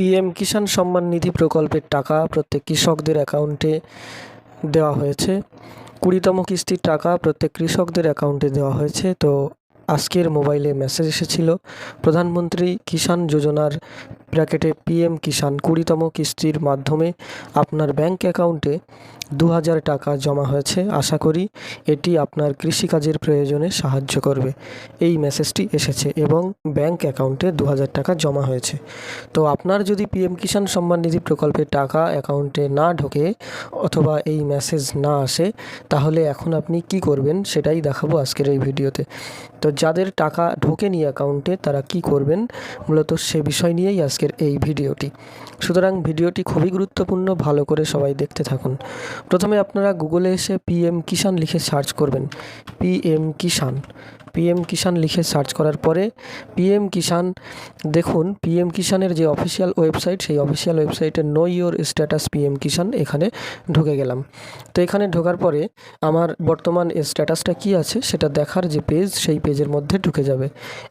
PM Kisan Samman Nidhi প্রকল্পের টাকা প্রত্যেক কৃষকদের অ্যাকাউন্টে দেওয়া হয়েছে। কুড়িতম কিস্তির টাকা প্রত্যেক কৃষকদের অ্যাকাউন্টে দেওয়া হয়েছে। তো আজকের মোবাইলে মেসেজ এসেছিল, প্রধানমন্ত্রী কিষাণ যোজনার ব্র্যাকেটে পিএম কিষাণ কুড়িতম কিস্তির মাধ্যমে আপনার ব্যাঙ্ক অ্যাকাউন্টে দু হাজার টাকা জমা হয়েছে। আশা করি এটি আপনার কৃষিকাজের প্রয়োজনে সাহায্য করবে। এই মেসেজটি এসেছে এবং ব্যাঙ্ক অ্যাকাউন্টে দু হাজার টাকা জমা হয়েছে। তো আপনার যদি পিএম কিষাণ সম্মান নিধি প্রকল্পের টাকা অ্যাকাউন্টে না ঢোকে অথবা এই মেসেজ না আসে, তাহলে এখন আপনি কি করবেন সেটাই দেখাবো আজকের এই ভিডিওতে। তো যাদের টাকা ঢোকেনি অ্যাকাউন্টে, তারা কি করবেন? মূলত সে বিষয় নিয়েই আজকের এই ভিডিওটি। সুতরাং ভিডিওটি খুবই গুরুত্বপূর্ণ। ভালো করে সবাই দেখতে থাকুন। প্রথমে আপনারা গুগলে এসে পিএম কিষাণ লিখে সার্চ করবেন। পিএম কিষাণ পিএম কিষাণ লিখে সার্চ করার পরে পিএম কিষাণ দেখুন পিএম কিষাণের যে অফিসিয়াল ওয়েবসাইট সেই অফিসিয়াল ওয়েবসাইটে know your status PM Kisan এখানে ঢুকে গেলাম। তো এখানে ঢোকার পরে আমার বর্তমান স্ট্যাটাসটা কি আছে সেটা দেখার যে পেজ সেই পেজের মধ্যে ঢুকে যাবে।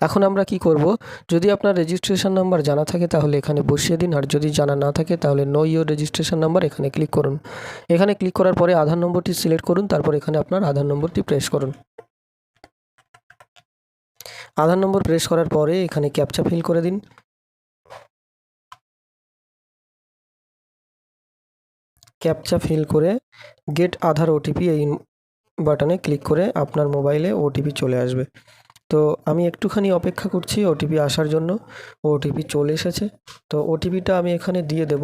এখন আমরা কি করব? যদি আপনার রেজিস্ট্রেশন নাম্বার জানা থাকে তাহলে এখানে বসিয়ে দিন, আর যদি জানা না থাকে তাহলে নো ইওর রেজিস্ট্রেশন নাম্বার এখানে ক্লিক করুন। এখানে ক্লিক করার পরে আধার নম্বরটি সিলেক্ট করুন, তারপর এখানে আপনার আধার নম্বরটি প্রেস করুন। আধার নম্বর প্রেস করার পরে এখানে ক্যাপচা ফিল করে দিন। ক্যাপচা ফিল করে গেট আধার ওটিপি এই বাটনে ক্লিক করে আপনার মোবাইলে ওটিপি চলে আসবে। তো আমি একটুখানি অপেক্ষা করছি ওটিপি আসার জন্য। ওটিপি চলে এসেছে। তো ওটিপিটা আমি এখানে দিয়ে দেব।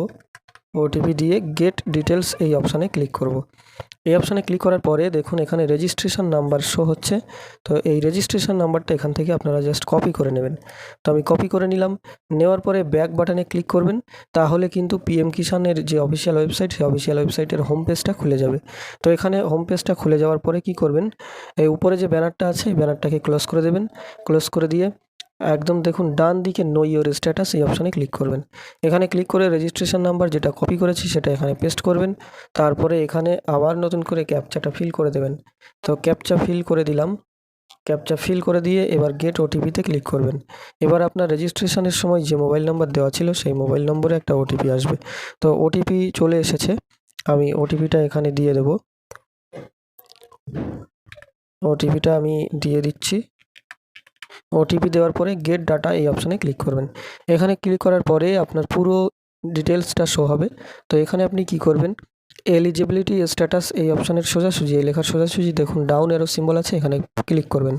ওটিপি দিয়ে গেট ডিটেলস এই অপশানে ক্লিক করব। এই অপশানে ক্লিক করার পরে দেখুন এখানে রেজিস্ট্রেশন নাম্বার শো হচ্ছে। তো এই রেজিস্ট্রেশন নাম্বারটা এখান থেকে আপনারা জাস্ট কপি করে নেবেন। তো আমি কপি করে নিলাম। নেওয়ার পরে ব্যাক বাটনে ক্লিক করবেন। তাহলে কিন্তু পিএম কিষানের যে অফিসিয়াল ওয়েবসাইট সেই অফিসিয়াল ওয়েবসাইটের হোম পেজটা খুলে যাবে। তো এখানে হোম পেজটা খুলে যাওয়ার পরে কি করবেন? এই উপরে যে ব্যানারটা আছে, এই ব্যানারটাকে ক্লোজ করে দেবেন। ক্লোজ করে দিয়ে একদম দেখুন, ডান দিকে নো ইওর স্ট্যাটাস এই অপশানে ক্লিক করবেন। এখানে ক্লিক করে রেজিস্ট্রেশন নাম্বার যেটা কপি করেছি সেটা এখানে পেস্ট করবেন। তারপরে এখানে আবার নতুন করে ক্যাপচাটা ফিল করে দেবেন। তো ক্যাপচা ফিল করে দিলাম। ক্যাপচা ফিল করে দিয়ে এবার গেট ওটিপিতে ক্লিক করবেন। এবার আপনার রেজিস্ট্রেশনের সময় যে মোবাইল নাম্বার দেওয়া ছিল সেই মোবাইল নম্বরে একটা ওটিপি আসবে। তো ওটিপি চলে এসেছে। আমি ওটিপিটা এখানে দিয়ে দেব। ওটিপিটা আমি দিয়ে দিচ্ছি। ওটিপি দেওয়ার পরে গেট ডাটা এই অপশানে ক্লিক করবেন। এখানে ক্লিক করার পরে আপনার পুরো ডিটেলসটা শো হবে। তো এখানে আপনি কি করবেন? এলিজিবিলিটি স্ট্যাটাস এই অপশানের সোজাসুজি, এই লেখার সোজাসুজি দেখুন ডাউন এরো সিম্বল আছে, এখানে ক্লিক করবেন।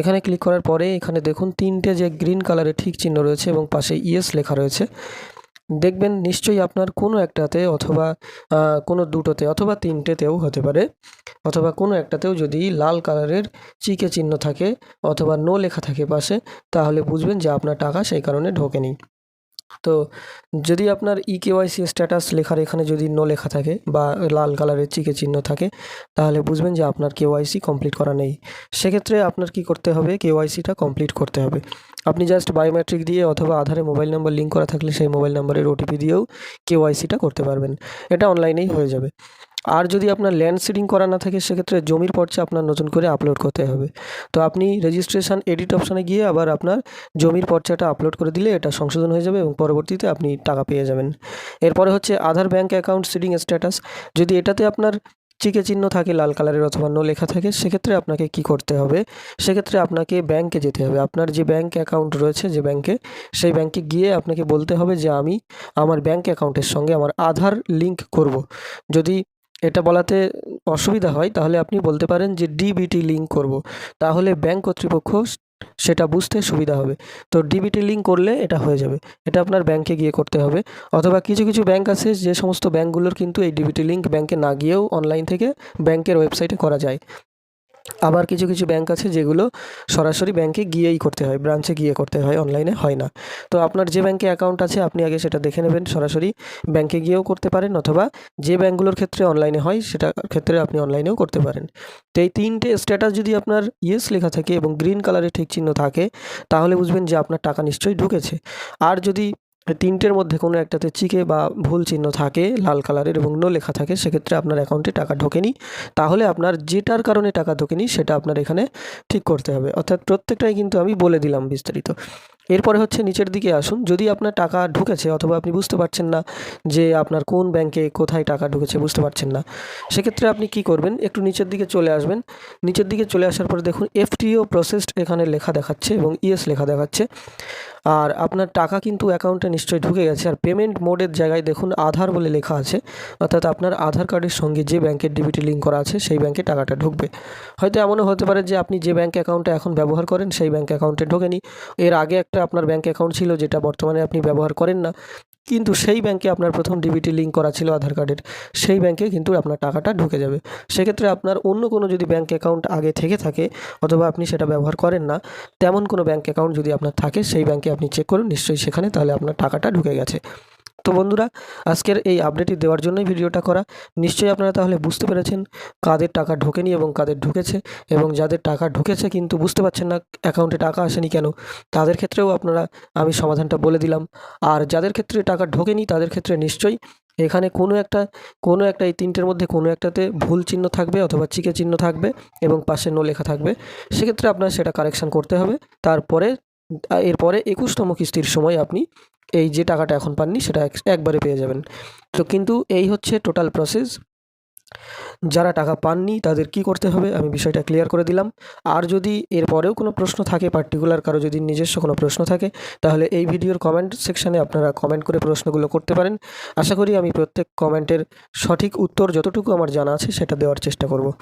এখানে ক্লিক করার পরে এখানে দেখুন, তিনটে যে গ্রিন কালারের ঠিক চিহ্ন রয়েছে এবং পাশে ইয়েস লেখা রয়েছে। দেখবেন নিশ্চয়ই আপনার কোনো একটাতে অথবা কোনো দুটোতে অথবা তিনটেতেও হতে পারে। অথবা কোনো একটাতেও যদি লাল কালারের চিকে চিহ্ন থাকে অথবা নো লেখা থাকে পাশে, তাহলে বুঝবেন যে আপনার টাকা সেই কারণে ঢোকেনি। তো যদি আপনার ই কেওয়াইসি স্ট্যাটাস লেখার এখানে যদি নো লেখা থাকে বা লাল কালারের চিকে চিহ্ন থাকে, তাহলে বুঝবেন যে আপনার কেওয়াইসি কমপ্লিট করা নেই। সেক্ষেত্রে আপনার কি করতে হবে? কেওয়াইসিটা কমপ্লিট করতে হবে। আপনি জাস্ট বায়োমেট্রিক দিয়ে অথবা আধারে মোবাইল নাম্বার লিঙ্ক করা থাকলে সেই মোবাইল নাম্বারের ওটিপি দিয়েও কেওয়াইসিটা করতে পারবেন। এটা অনলাইনেই হয়ে যাবে। আর যদি আপনার ল্যান্ড সিডিং করা না থাকে, সেক্ষেত্রে জমির পর্চা আপনার নতুন করে আপলোড করতে হবে। তো আপনি রেজিস্ট্রেশন এডিট অপশানে গিয়ে আবার আপনার জমির পর্চাটা আপলোড করে দিলে এটা সংশোধন হয়ে যাবে এবং পরবর্তীতে আপনি টাকা পেয়ে যাবেন। এরপরে হচ্ছে Aadhaar bank account seeding status যদি এটাতে আপনার চিকে চিহ্ন থাকে, লাল কালারের অথবা নো লেখা থাকে, সেক্ষেত্রে আপনাকে কি করতে হবে? সেক্ষেত্রে আপনাকে ব্যাংকে যেতে হবে। আপনার যে ব্যাঙ্ক অ্যাকাউন্ট রয়েছে, যে ব্যাংকে সেই ব্যাংকে গিয়ে আপনাকে বলতে হবে যে, আমি আমার ব্যাঙ্ক অ্যাকাউন্টের সঙ্গে আমার আধার লিঙ্ক করব। যদি এটা বলাতে অসুবিধা হয়, তাহলে আপনি বলতে পারেন যে ডিবিটি লিঙ্ক করব। তাহলে ব্যাংক কর্তৃপক্ষ সেটা বুঝতে সুবিধা হবে। তো ডিবিটি লিঙ্ক করলে এটা হয়ে যাবে। এটা আপনার ব্যাংকে গিয়ে করতে হবে। অথবা কিছু কিছু ব্যাংক আছে যে সমস্ত ব্যাংকগুলোর কিন্তু এই ডিবিটি লিঙ্ক ব্যাংকে না গিয়েও অনলাইন থেকে ব্যাংকের ওয়েবসাইটে করা যায়। আবার কিছু কিছু ব্যাংক আছে যেগুলো সরাসরি ব্যাংকে গিয়েই করতে হয় ব্রাঞ্চে গিয়ে করতে হয় অনলাইনে হয় না। তো আপনার যে ব্যাংকে অ্যাকাউন্ট আছে, আপনি আগে সেটা দেখে নেবেন, সরাসরি ব্যাংকে গিয়েও করতে পারেন অথবা যে ব্যাংকগুলোর ক্ষেত্রে অনলাইনে হয়, সেটা ক্ষেত্রে আপনি অনলাইনেও করতে পারেন। তো এই তিনটে স্ট্যাটাস যদি আপনার ইয়েস লেখা থাকে এবং গ্রিন কালারের ঠিক চিহ্ন থাকে, তাহলে বুঝবেন যে আপনার টাকা নিশ্চয়ই ঢুকেছে। আর যদি তিনটের মধ্যে কোনো একটাতে চিকে বা ভুল চিহ্ন থাকে, লাল কালারের এবং নো লেখা থাকে, সেক্ষেত্রে আপনার অ্যাকাউন্টে টাকা ঢোকেনি। তাহলে আপনার যেটার কারণে টাকা ঢোকেনি, সেটা আপনার এখানে ঠিক করতে হবে। অর্থাৎ প্রত্যেকটাই কিন্তু আমি বলে দিলাম বিস্তারিত। এরপরে হচ্ছে নিচের দিকে আসুন। যদি আপনার টাকা ঢুকেছে, অথবা আপনি বুঝতে পারছেন না যে আপনার কোন ব্যাংকে কোথায় টাকা ঢুকেছে, বুঝতে পারছেন না, সেক্ষেত্রে আপনি কি করবেন? একটু নিচের দিকে চলে আসবেন। নিচের দিকে চলে আসার পরে দেখুন, এফটিও প্রসেসড এখানে লেখা দেখাচ্ছে এবং ইএস লেখা দেখাচ্ছে। আর আপনার টাকা কিন্তু অ্যাকাউন্টে নিশ্চয়ই ঢুকে গেছে। আর পেমেন্ট মোডের জায়গায় দেখুন আধার বলে লেখা আছে। অর্থাৎ আপনার আধার কার্ডের সঙ্গে যে ব্যাংকের ডিবিটি লিঙ্ক করা আছে, সেই ব্যাংকে টাকাটা ঢুকবে। হয়তো এমনও হতে পারে যে আপনি যে ব্যাংক অ্যাকাউন্টে এখন ব্যবহার করেন, সেই ব্যাংক অ্যাকাউন্টে ঢোকেনি। এর আগে একটা আপনার ব্যাংক অ্যাকাউন্ট ছিল, যেটা বর্তমানে আপনি ব্যবহার করেন না। কিন্তু সেই ব্যাংকে আপনার প্রথম ডিবিটি লিঙ্ক করা ছিল আধার কার্ডের সেই ব্যাংকে কিন্তু আপনার টাকাটা ঢুকে যাবে। সেক্ষেত্রে আপনার অন্য কোনো যদি ব্যাংক অ্যাকাউন্ট আগে থেকে থাকে অথবা আপনি সেটা ব্যবহার করেন না, তেমন কোনো ব্যাংক অ্যাকাউন্ট যদি আপনার থাকে, সেই ব্যাংকে আপনি চেক করুন, নিশ্চয়ই সেখানে তাহলে আপনার টাকাটা ঢুকে গেছে। তো বন্ধুরা, আজকের এই আপডেটটি দেওয়ার জন্যই ভিডিওটা করা। নিশ্চয়ই আপনারা তাহলে বুঝতে পেরেছেন কাদের টাকা ঢোকেনি এবং কাদের ঢুকেছে এবং যাদের টাকা ঢুকেছে কিন্তু বুঝতে পারছেন না অ্যাকাউন্টে টাকা আসেনি কেন, তাদের ক্ষেত্রেও আপনারা আমি সমাধানটা বলে দিলাম। আর যাদের ক্ষেত্রে টাকা ঢোকেনি তাদের ক্ষেত্রে নিশ্চয়ই এখানে কোনো একটা কোনো একটা এই তিনটের মধ্যে কোনো একটাতে ভুল চিহ্ন থাকবে অথবা চিকে চিহ্ন থাকবে এবং পাশে নো লেখা থাকবে। সেক্ষেত্রে আপনার সেটা কারেকশান করতে হবে। তারপরে, এরপরে একুশতম কিস্তির সময় আপনি এই যে টাকাটা এখন পাননি, সেটা এক- একবারে পেয়ে যাবেন। তো কিন্তু এই হচ্ছে টোটাল প্রসেস যারা টাকা পাননি, তাদের কি করতে হবে? আমি বিষয়টা ক্লিয়ার করে দিলাম। আর যদি এরপরেও কোনো প্রশ্ন থাকে পার্টিকুলার কারও যদি নিজস্ব কোনো প্রশ্ন থাকে, তাহলে এই ভিডিওর কমেন্ট সেকশানে আপনারা কমেন্ট করে প্রশ্নগুলো করতে পারেন। আশা করি আমি প্রত্যেক কমেন্টের সঠিক উত্তর যতটুকু আমার জানা আছে, সেটা দেওয়ার চেষ্টা করব।